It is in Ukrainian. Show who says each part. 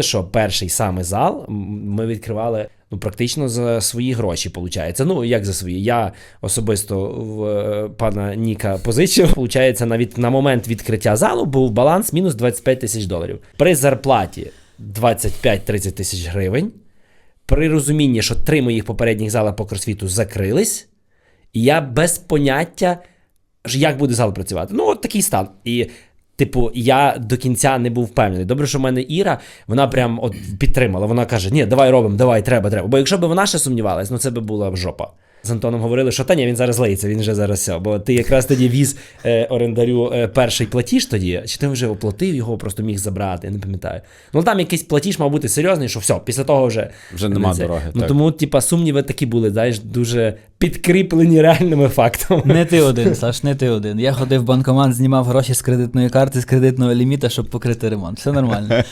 Speaker 1: що перший саме зал ми відкривали ну, практично за свої гроші, виходить. Ну, як за свої. Я особисто в е, пана Ніка позичив. Получається, навіть на момент відкриття залу був баланс мінус 25 тисяч доларів. При зарплаті 25-30 тисяч гривень. При розумінні, що три моїх попередніх зали по кросфіту закрились, і я без поняття, як буде зал працювати. Ну, от такий стан. І, типу, я до кінця не був впевнений. Добре, що в мене Іра, вона прям от підтримала. Вона каже: ні, давай робимо, давай, треба, треба. Бо якщо б вона ще сумнівалась, ну це би була жопа. З Антоном говорили, що та ні, він зараз лиється, він вже зараз все. Бо ти якраз тоді віз е, орендарю е, перший платіж тоді, чи ти вже оплатив його, просто міг забрати, я не пам'ятаю. Ну там якийсь платіж мав бути серйозний, що все, після того вже.
Speaker 2: Вже нема
Speaker 1: це.
Speaker 2: дороги,
Speaker 1: Ну
Speaker 2: так.
Speaker 1: тому, типа, сумніви такі були, знаєш, дуже підкріплені реальними фактами.
Speaker 3: Не ти один, Саш, не ти один. Я ходив в банкомат, знімав гроші з кредитної карти, з кредитного ліміта, щоб покрити ремонт. Все нормально.